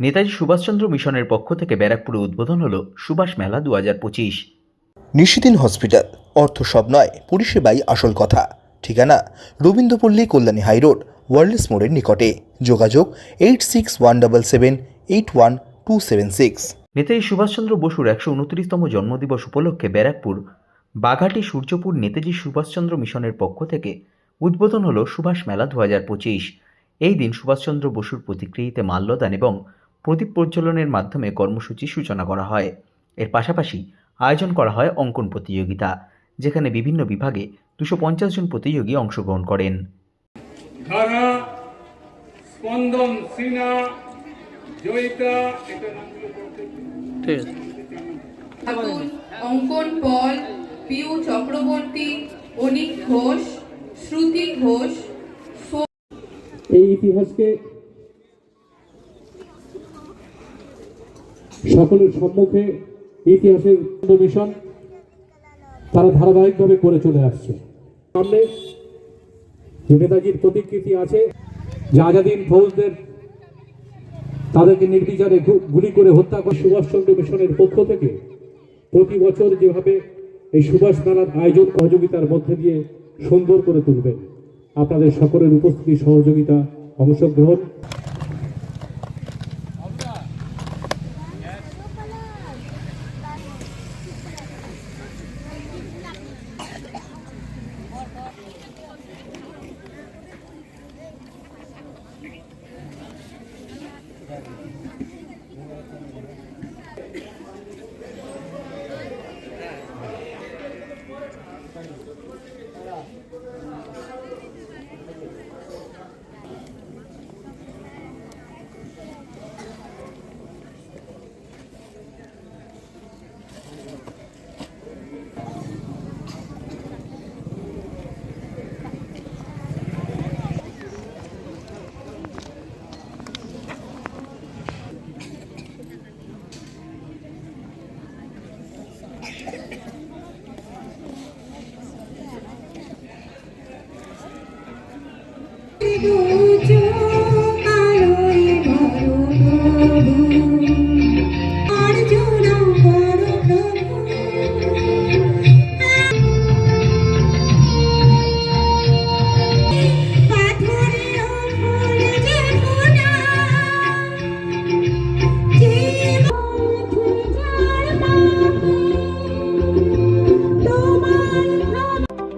নেতাজি সুভাষচন্দ্র মিশনের পক্ষ থেকে ব্যারাকপুরে উদ্বোধন হলো সুভাষ মেলা দু হাজার পঁচিশ। নিশিদিন হসপিটাল অর্থ সব নয় পরিষেবাই আসল কথা। ঠিকানা রবীন্দ্রপল্লী কল্যাণী হাইরোড ওয়ার্ল্ডস মোড়ের নিকটে। যোগাযোগ eight six one double seven eight one two seven six. Netaji Subhashchandra বসুর একশো উনত্রিশতম জন্মদিবস উপলক্ষে ব্যারাকপুর বাঘাটি সূর্যপুর নেতাজি সুভাষচন্দ্র মিশনের পক্ষ থেকে উদ্বোধন হল সুভাষ মেলা দু হাজার পঁচিশ। এই দিন সুভাষচন্দ্র বসুর প্রতিকৃতিতে মাল্যদান এবং প্রদীপ প্রজ্বলনের মাধ্যমে কর্মসূচির সূচনা করা হয়। এর পাশাপাশি আয়োজন করা হয় অঙ্কন প্রতিযোগিতা যেখানে বিভিন্ন বিভাগে দুশো পঞ্চাশ জন প্রতিযোগী অংশগ্রহণ করেন। ধারা স্পন্দন জয়িতা অঙ্কন পল পিউ চক্রবর্তী অনিক ঘোষ শ্রুতি ঘোষ এই ইতিহাসকে সকলের সম্মুখে ইতিহাসের মিশন তারা ধারাবাহিকভাবে করে চলে আসছে। সামনে নেতাজির প্রতিকৃতি আছে, যে আজাদিন ফৌজদের তাদেরকে নির্বিচারে গুলি করে হত্যা করে সুভাষচন্দ্র মিশনের পক্ষ থেকে প্রতি বছর যেভাবে এই সুভাষ মেলার আয়োজন সহযোগিতার মধ্যে দিয়ে সুন্দর করে তুলবেন আপনাদের সকলের উপস্থিতি, সহযোগিতা, অংশগ্রহণ। do.